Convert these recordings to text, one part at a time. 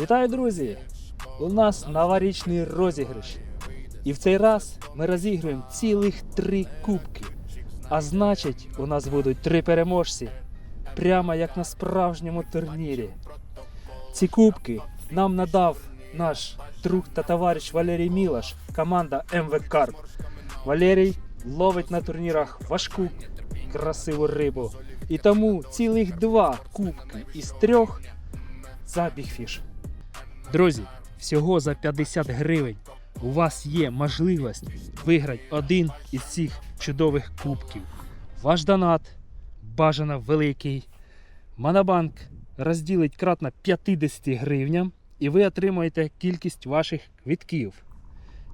Вітаю, друзі! У нас новорічний розіграш. І в цей раз ми розіграємо цілих три кубки. А значить, у нас будуть три переможці. Прямо як на справжньому турнірі. Ці кубки нам надав наш друг та товариш Валерій Мілаш, команда МВ Карп. Валерій ловить на турнірах важку красиву рибу. І тому цілих два кубки із трьох за бігфіш. Друзі, всього за 50 гривень у вас є можливість виграти один із цих чудових кубків. Ваш донат бажано великий. Монобанк розділить кратно 50 гривням і ви отримаєте кількість ваших квітків.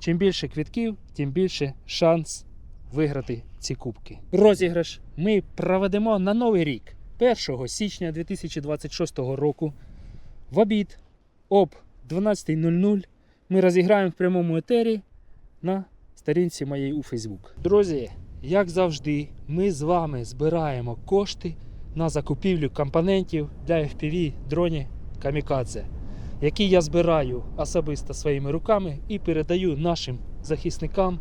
Чим більше квітків, тим більше шанс виграти ці кубки. Розіграш ми проведемо на новий рік, 1 січня 2026 року. В обід об 12.00 ми розіграємо в прямому етері на сторінці моєї у Facebook. Друзі, як завжди, ми з вами збираємо кошти на закупівлю компонентів для FPV дронів Камікадзе, які я збираю особисто своїми руками і передаю нашим захисникам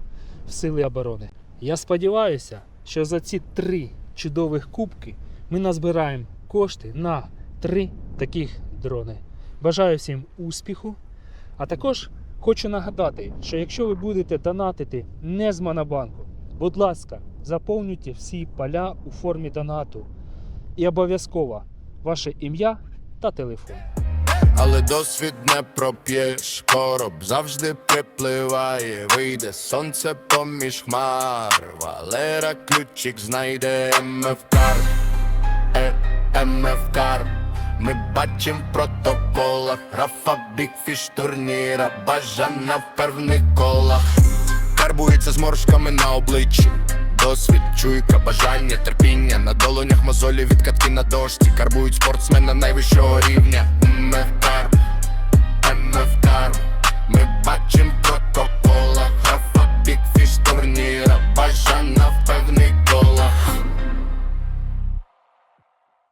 в сили оборони. Я сподіваюся, що за ці три чудових кубки ми назбираємо кошти на три таких дрони. Бажаю всім успіху. А також хочу нагадати, що якщо ви будете донатити не з Монобанку, будь ласка, заповнюйте всі поля у формі донату. І обов'язково ваше ім'я та телефон. Але досвід не проп'єш, короб завжди припливає, вийде сонце поміж хмар, Валера ключик знайде МФ Карп, е, МФ Карп. Ми бачим протокола, графа бікфіш турніра, бажана в певних колах. Карбується з моршками на обличчі. Досвід, чуйка, бажання, терпіння. На долонях мозолі від катки на дошці. Карбують спортсмена найвищого рівня